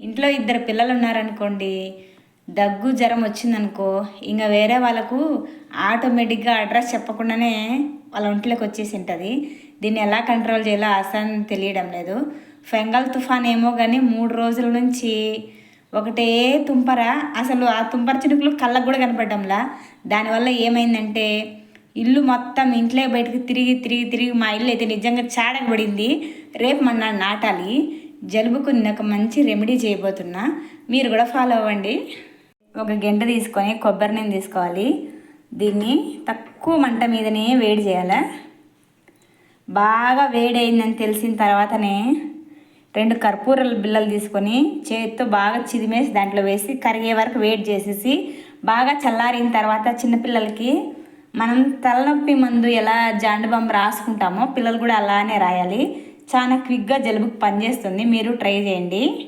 ఇంట్లో ఇద్దరు పిల్లలు ఉన్నారనుకోండి దగ్గు జ్వరం వచ్చిందనుకో ఇంకా వేరే వాళ్ళకు ఆటోమేటిక్గా అడ్రస్ చెప్పకుండానే వాళ్ళ ఒంట్లోకి వచ్చేసి ఉంటుంది దీన్ని ఎలా కంట్రోల్ చేయాలో అసలు తెలియడం లేదు. ఫెంగల్ తుఫాన్ ఏమో కానీ మూడు రోజుల నుంచి ఒకటే తుంపర అసలు ఆ తుంపర చినుకులు కళ్ళకు కూడా కనపడడంలా. దానివల్ల ఏమైందంటే ఇల్లు మొత్తం ఇంట్లో బయటకు తిరిగి తిరిగి తిరిగి మా ఇల్లు అయితే నిజంగా చాడకబడింది రేపు మన నాటాలి. జలుబుకు ఒక మంచి రెమెడీ చేయబోతున్నా మీరు కూడా ఫాలో అవ్వండి. ఒక గంట తీసుకొని కొబ్బరి నూనె తీసుకోవాలి. దీన్ని తక్కువ మంట మీదనే వేడి చేయాలి? బాగా వేడైందని తెలిసిన తర్వాతనే రెండు కర్పూరాల బిల్లలు తీసుకొని చేతితో బాగా చిదిమేసి దాంట్లో వేసి కరిగే వరకు వేడి చేసేసి బాగా చల్లారిన తర్వాత చిన్నపిల్లలకి మనం తలనొప్పి మందు ఎలా జాండుబాం రాసుకుంటామో పిల్లలు కూడా అలానే రాయాలి. చాలా క్విక్గా జలుబుకి పనిచేస్తుంది. మీరు ట్రై చేయండి.